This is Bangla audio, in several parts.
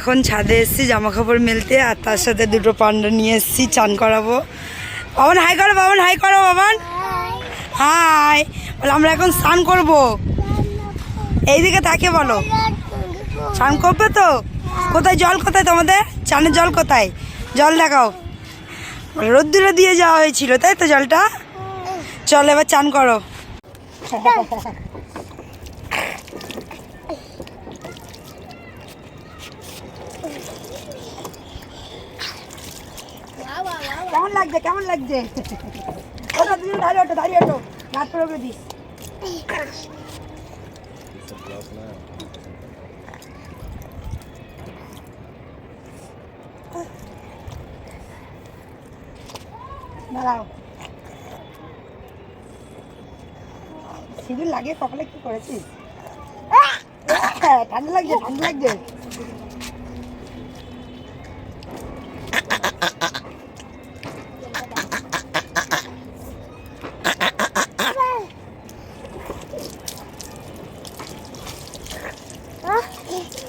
এখন ছাদে এসেছি জামা কাপড় মেলতে, আর তার সাথে দুটো পান্ডা নিয়ে এসেছি, চান করাবো। বাবান হাই করো, বাবান হাই করো, বাবান। হাই বলে, আমরা এখন স্নান করব। এইদিকে তাকে বলো। স্নান করবে তো? কোথায় জল, কোথায় তোমাদের? চানের জল কোথায়? জল দেখাও। রোদ্দুরে দিয়ে যাওয়া হয়েছিল, তাই তো জলটা? চল, এবার চান করো। কেমন লাগছে কেমন লাগছে? ওটা দুজন দাঁড়িয়ে ওঠো দাঁড়িয়ে ওঠো। রাত করে দিস। দাঁড়াও। সিঁদুর লাগে কপালে কি করেছিস? ঠান্ডা লাগছে ঠান্ডা লাগছে দাঁড়াও দাঁড়াও দাঁড়াও দাঁড়াও দুজনে দাঁড়াও দুজনে এই এতে খাতে লেগে লেগে গেছে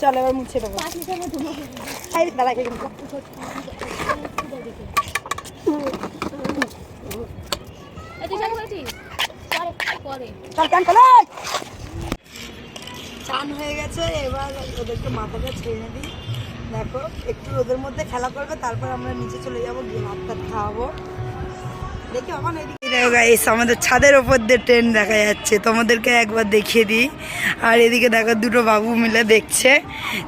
চল, এবার মুছে দেবো। পাঁচের সঙ্গে ধুমো এই দাঁড়া এখানে বসো। তুই চান হয়ে গেছে, এবার ওদেরকে মাথাটা ছেড়ে দিই। দেখো, একটু রোদের মধ্যে খেলা করবে, তারপর আমরা নিচে চলে যাব, গিয়ে ভাত খাওয়াবো। দেখি আমার গাইস আমাদের ছাদের ওপর দিয়ে ট্রেন দেখা যাচ্ছে। তোমাদেরকে একবার দেখিয়ে দিই। আর এদিকে দেখো দুটো বাবু মিলে দেখছে।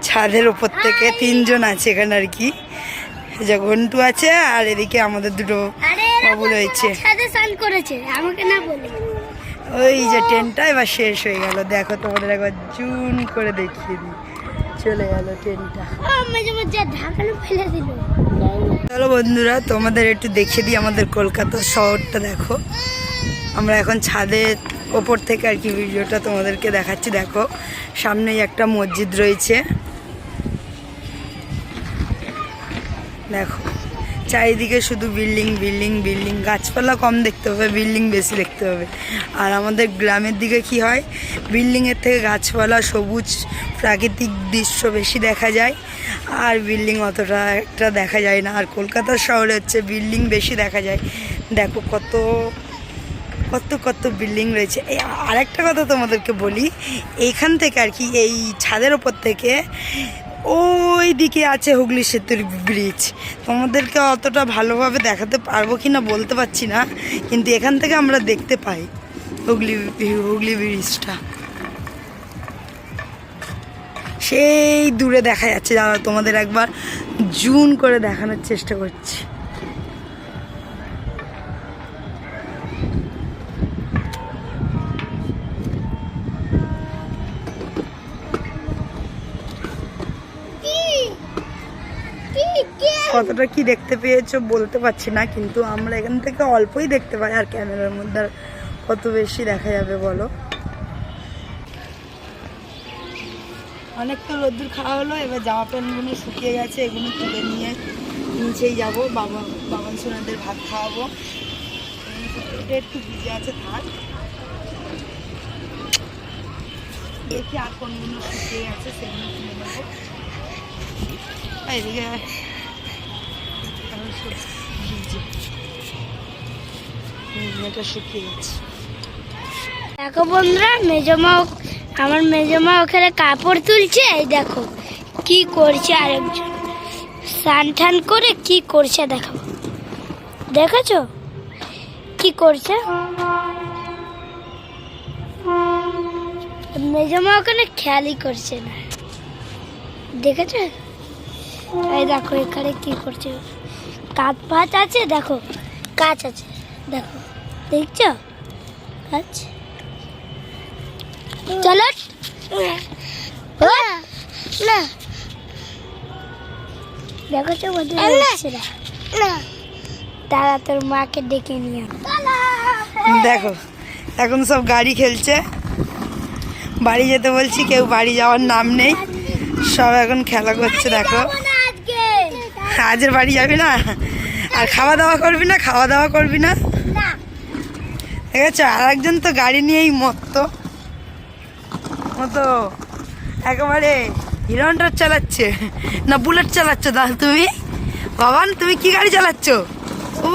ছাদের ওপর থেকে তিনজন আছে এখানে আর কি। যে ঘন্টু আছে আর এদিকে আমাদের দুটো বাবু রয়েছে। সাথে স্নান করেছে আমাকে না বলে। ওই যে ট্রেনটা এবার শেষ হয়ে গেল। দেখো তোমাদের একবার জুন করে দেখিয়ে দিই। চলে গেল ট্রেনটা মাঝে মাঝে ঢাকানো ফেলে দিল। চলো বন্ধুরা, তোমাদের একটু দেখিয়ে দিই আমাদের কলকাতা শহরটা, দেখো। আমরা এখন ছাদের ওপর থেকে আর কি ভিডিওটা তোমাদেরকে দেখাচ্ছি, দেখো। সামনেই একটা মসজিদ রয়েছে। দেখো। চারিদিকে শুধু বিল্ডিং বিল্ডিং বিল্ডিং। গাছপালা কম দেখতে হবে, বিল্ডিং বেশি দেখতে হবে। আর আমাদের গ্রামের দিকে কি হয়? বিল্ডিংয়ের থেকে গাছপালা সবুজ, প্রাকৃতিক দৃশ্য বেশি দেখা যায়। আর বিল্ডিং অতটা একটা দেখা যায় না। আর কলকাতা শহরে হচ্ছে বিল্ডিং বেশি দেখা যায়। দেখো কত কত কত বিল্ডিং রয়েছে। এই আরেকটা কথা তোমাদেরকে বলি, এইখান থেকে আর কি, এই ছাদের ওপর থেকে ওই দিকে আছে হুগলি সেতুর ব্রিজ তোমাদেরকে অতটা ভালোভাবে দেখাতে পারব কি না বলতে পারছি না, কিন্তু এখান থেকে আমরা দেখতে পাই হুগলি হুগলি ব্রিজটা সেই দূরে দেখা যাচ্ছে, যারা তোমাদের একবার জুন করে দেখানোর চেষ্টা করছি। কতটা কি দেখতে পেয়েছ বলতে পারছি না, কিন্তু আমরা এখান থেকে অল্পই দেখতে পাই আর ক্যামেরার মধ্যে আর কত বেশি দেখা যাবে বলো। অনেক তো রোদ্দুর খাওয়া হলো, এবার জামা প্যান্টগুলো শুকিয়ে গেছে, এগুলো তুলে নিয়ে নিচেই যাব, বাবা বাবান সোনাদের ভাত খাওয়াবো। একটু ভিজে আছে থাক। দেখি আর কোনগুলো শুকিয়ে গেছে সেগুলো তুলে নেব। এদিকে দেখো বন্ধুরা, মেজমা আমার মেজমা ওখানে কাপড় তুলছে, এই দেখো কি করছে আরেকজন। স্নান টান করে কি করছে দেখো। দেখেছ? কি করছে? মেজমা ওখানে খেয়ালই করছে না। দেখেছ? এই দেখো এখানে কি করছে। কাঠ ফাচ আছে দেখো কাজ আছে দেখো দেখছ? কাজ চলো। না। দেখো তো বন্ধু তারা তোর মাকে ডেকে নিয়ে দেখো এখন সব গাড়ি খেলছে। বাড়ি যেতে বলছি কেউ বাড়ি যাওয়ার নাম নেই। সব এখন খেলা করছে দেখো। আজের বাড়ি যাবি না? আর খাওয়া দাওয়া করবি না খাওয়া দাওয়া করবি না? ঠিক আছে আর একজন তো গাড়ি নিয়েই মত্ত। মতো একেবারে হিরোন্ডার চালাচ্ছে। না বুলেট চালাচ্ছ দাদা তুমি? বাবান তুমি কি গাড়ি চালাচ্ছ? ও